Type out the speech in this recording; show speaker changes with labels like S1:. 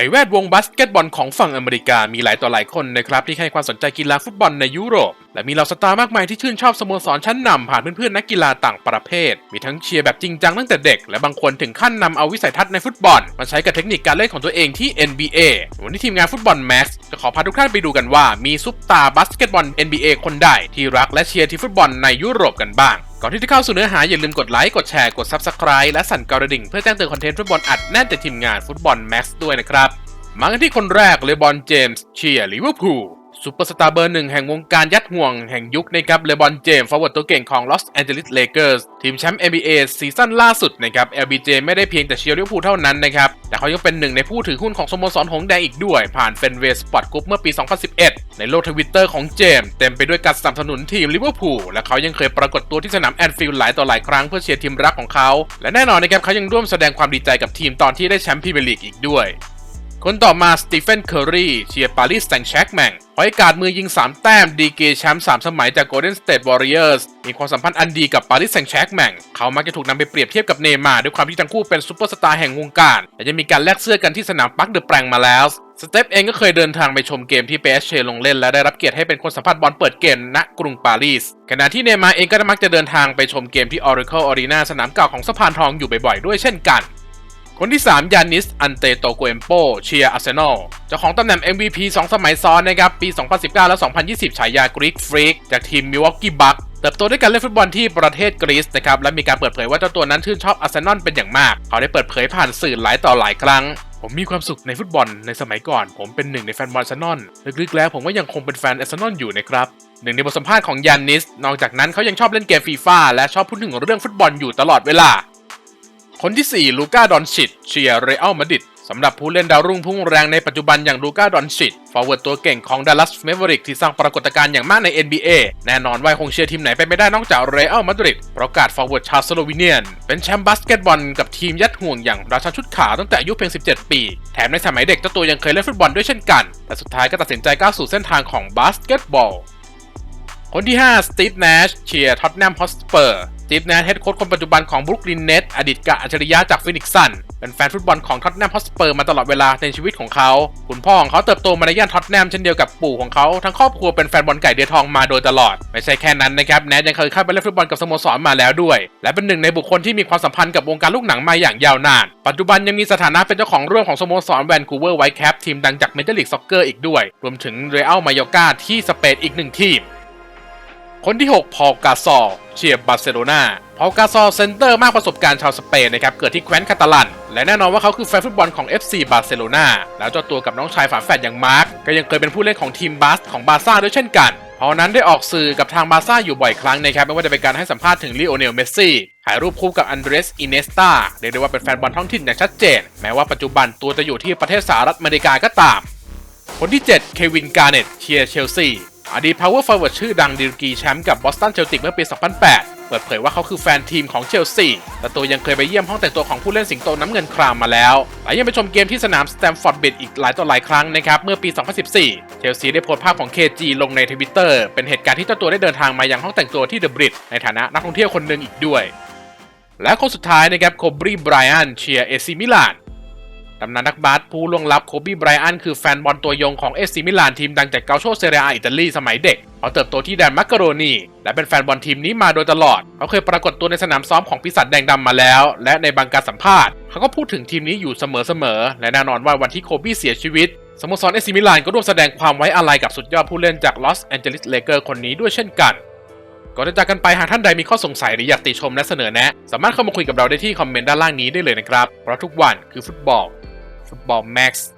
S1: ในแวดวงบาสเกตบอลของฝั่งอเมริกามีหลายต่อหลายคนนะครับที่ให้ความสนใจกีฬาฟุตบอลในยุโรป และมีเหล่าสตาร์มากมายที่ชื่นชอบสโมสรชั้นนำผ่านเพื่อนๆนักกีฬาต่างประเภท มีทั้งเชียร์แบบจริงจังตั้งแต่เด็ก และบางคนถึงขั้นนำเอาวิสัยทัศน์ในฟุตบอล มาใช้กับเทคนิคการเล่นของตัวเองที่ NBA วันนี้ทีมงานฟุตบอลแม็กซ์จะขอพาทุกท่านไปดูกันว่ามีซุปตาร์บาสเกตบอล NBA คนใดที่รักและเชียร์ทีมฟุตบอลในยุโรปกันบ้าง ก่อนที่จะเข้าสู่เนื้อหาอย่าลืมกดไลค์ กดแชร์ กด Subscribe และสั่นกระดิ่ง เพื่อแจ้งเตือนคอนเทนต์ฟุตบอลอัดแน่นจากทีมงานฟุตบอลแม็กซ์ด้วยนะครับ มากันที่คนแรกเลบอนเจมส์เชียร์ลิเวอร์พูล ซูเปอร์สตาร์เบอร์หนึ่งแห่งวงการยัดห่วงแห่งยุคนะครับเลบอนเจมส์ฟอร์เวิร์ดตัวเก่งของลอสแอนเจลิสเลเกอร์สทีมแชมป์ NBA ซีซั่นล่าสุดนะครับ LBJ ไม่ได้เพียงแต่เชียร์ลิเวอร์พูลเท่านั้นนะครับ แต่เขายังเป็นหนึ่งในผู้ถือหุ้นของสโมสรหงแดงอีกด้วย ผ่านเฟนเวสปอร์ตกรุ๊ปเมื่อปี 2011 ในโลกทวิตเตอร์ของเจมส์เต็มไปด้วยการสนับสนุนทีมลิเวอร์พูลและเขายังเคยปรากฏตัวที่สนามแอนฟิลด์หลายต่อหลายครั้งเพื่อเชียร์ทีมรักของเขาและแน่นอนนะครับเขายังร่วมแสดงความดีใจกับทีมตอนที่ได้แชมป์พรีเมียร์ลีกอีกด้วย คนต่อมาสตีเฟนเคอร์รีเชียร์ปารีสแซงแชร์กแมงพอยการดมือยิง 3 แต้ม ดีเกแชมป์3สมัยจาก Golden State Warriors มีความสัมพันธ์อันดีกับปารีสแซงแชร์กแมงเขามักจะถูกนำไปเปรียบเทียบกับเนย์มาร์ด้วยความที่ทั้งคู่เป็นซูเปอร์สตาร์แห่งวงการ และยังมีการแลกเสื้อกันที่สนามปักเดอะแปรงมาแล้วสเตปเองก็เคยเดินทางไปชมเกมที่เปสเชลงเล่น และได้รับเกียรติให้เป็นคนสัมภาษณ์บอลเปิดเกมณกรุงปารีสขณะที่เนย์มาร์เองก็มักจะเดินทางไปชมเกมที่ Oracle Arena สนามเก่าของสะพานทองอยู่บ่อยๆด้วยเช่นกัน คนที่ 3 ยานิส อันเตโตโกเอมโป เชียร์อาร์เซนอล เจ้าของตำแหน่ง MVP 2 สมัยซ้อนนะครับ ปี 2019 และ 2020 ฉายากรีกฟรีกจากทีมมิวอกกี้บัคเติบโตด้วยการเล่นฟุตบอลที่ประเทศกรีซนะครับ และมีการเปิดเผยว่าเจ้าตัวนั้นชื่นชอบอาร์เซนอลเป็นอย่างมาก เขาได้เปิดเผยผ่านสื่อหลายต่อหลายครั้งผมมีความสุขในฟุตบอลในสมัยก่อน ผมเป็นหนึ่งในแฟนบอลอาร์เซนอลลึกๆแล้วผมก็ยังคงเป็นแฟนอาร์เซนอลอยู่นะครับหนึ่งในบทสัมภาษณ์ของยานิส นอกจากนั้นเขายังชอบเล่นเกมฟีฟ่าและชอบพูดถึงเรื่องฟุตบอลอยู่ตลอดเวลา คนที่ 4 ลูก้าดอนชิตเชียร์เรอัลมาดริดสำหรับผู้เล่นดาวรุ่งพุ่งแรงในปัจจุบันอย่างลูก้าดอนชิตฟอร์เวิร์ดตัวเก่งของดัลลัสเมเวริกที่สร้างปรากฏการณ์อย่างมากใน NBA แน่นอนว่าคงเชียร์ทีมไหนไปไม่ได้นอกจากเรอัลมาดริดประกาศฟอร์เวิร์ดชาวสโลวีเนียน เป็นแชมป์บาสเกตบอลกับทีมยัดห่วงอย่างราชาชุดขาวตั้งแต่อายุเพียง 17 ปี แถมในสมัยเด็กเจ้าตัวยังเคยเล่นฟุตบอลด้วยเช่นกัน แต่สุดท้ายก็ตัดสินใจก้าวสู่เส้นทางของบาสเกตบอล คนที่ 5 สตีฟเนชเชียร์ท็อตแนมฮอสเปอร์สตีฟเนชเฮดโค้ชคนปัจจุบันของบรุกลินเน็ตอดีตกะอัจฉริยะจากฟินิกซ์ซันเป็นแฟนฟุตบอลของท็อตแนมฮอสเปอร์มาตลอดเวลาในชีวิตของเขา คุณพ่อของเขาเติบโตมาในย่านท็อตแนมเช่นเดียวกับปู่ของเขา ทั้งครอบครัวเป็นแฟนบอลไก่เดือทองมาโดยตลอด ไม่ใช่แค่นั้นนะครับเนชยังเคยเข้าไปเล่นฟุตบอลกับสโมสรมาแล้วด้วย และเป็นหนึ่งในบุคคลที่มีความสัมพันธ์กับวงการลูกหนังมาอย่างยาวนาน ปัจจุบันยังมีสถานะเป็นเจ้าของเรื่องของสโมสรแวนคูเวอร์ไวท์แคปทีมดังจากเมเจอร์ลีกซ็อกเกอร์อีกด้วย รวมถึงเรอัลมายอกาที่สเปนอีกหนึ่งทีม คนที่ 6 พอลกาซอลเชียร์บาร์เซโลนาพอลกาซอลเซนเตอร์มากประสบการณ์ชาวสเปนนะครับ เกิดที่แคว้นคาตาลัน และแน่นอนว่าเขาคือแฟนฟุตบอลของ FC บาร์เซโลนาแล้วเจ้าตัวกับน้องชายฝาแฝดอย่างมาร์กก็ยังเคยเป็นผู้เล่นของทีมบาสของบาร์ซ่าด้วยเช่นกันพราะนั้นได้ออกสื่อกับทางบาร์ซ่าอยู่บ่อยครั้งนะครับไม่ว่าจะเป็นการให้สัมภาษณ์ถึงลีโอเนลเมสซี่ถ่ายรูปคู่กับอันเดรสอินเนสตาเรียกได้ว่าเป็นแฟนบอลท้องถิ่นอย่างชัดเจน แม้ว่าปัจจุบันตัวจะอยู่ที่ประเทศสหรัฐอเมริกาก็ตาม คนที่ 7 เควินการ์เน็ตเชียร์เชลซี อดีต power forward ชื่อดังดีลกีแชมป์กับบอสตันเชลติกเมื่อปี 2008 เปิดเผยว่าเขาคือแฟนทีมของเชลซีแต่ตัวยังเคยไปเยี่ยมห้องแต่งตัวของผู้เล่นสิงโตน้ำเงินครามมาแล้ว และยังไปชมเกมที่สนามสแตมฟอร์ดเบดอีกหลายต่อหลายครั้งนะครับ เมื่อปี 2014 เชลซีได้โพสต์ภาพของ KG ลงในทวิตเตอร์เป็นเหตุการณ์ที่เจ้าตัวได้เดินทางมายังห้องแต่งตัวที่เดอะบริดในฐานะนักท่องเที่ยวคนหนึ่งอีกด้วย และคนสุดท้ายนะครับโคบรีไบรอันเชียร์เอซิมิลาน ตำนานนักบาสผู้ล่วงลับโคบีไบรอันคือแฟนบอลตัวยงของเอซิมิลานทีมดังจากเกาโชเซเรียอิตาลีสมัยเด็ก เขาเติบโตที่แดนมักกะโรนี และเป็นแฟนบอลทีมนี้มาโดยตลอด เขาเคยปรากฏตัวในสนามซ้อมของปีศาจแดงดำมาแล้ว และในบางการสัมภาษณ์ เขาก็พูดถึงทีมนี้อยู่เสมอๆและแน่นอนว่าวันที่โคบีเสียชีวิตสโมสรเอซิมิลานก็ร่วมแสดงความไว้อาลัยกับสุดยอดผู้เล่นจากลอสแอนเจลิสเลเกอร์คนนี้ด้วยเช่นกันก่อนจะจากกันไปหากท่านใดมีข้อสงสัยหรืออยากติชมและเสนอแนะ สามารถเข้ามาคุยกับเราได้ที่คอมเมนต์ด้านล่างนี้ได้เลยนะครับ เพราะทุกวันคือฟุตบอล about Max.